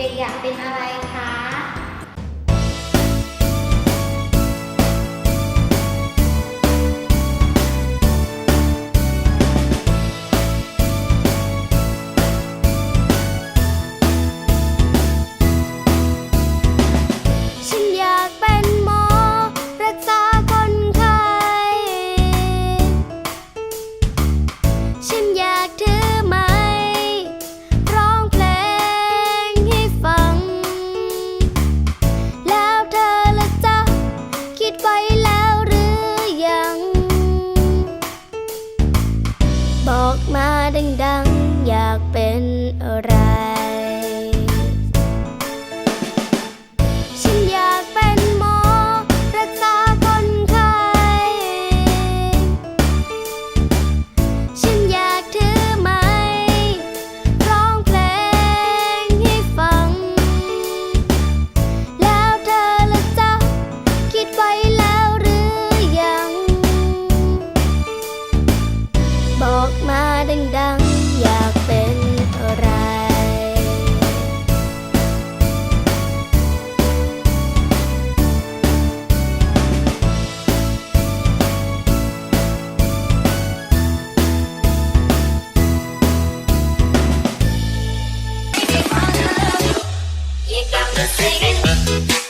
ด็กๆอยากเป็นอะไร ดัง มาดังอยากเป็นอะไรหั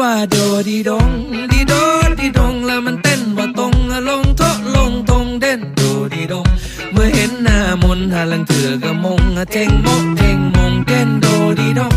ว่าโดดีดงดีโดดีดงแล้วมันเต้นว่าตรงลงโทะลงตรงเด่นโดดีดง เมื่อเห็นหน้ามนต์หาลังเถื่อกะมงเจงโมเจงมงเต้นโดดีดง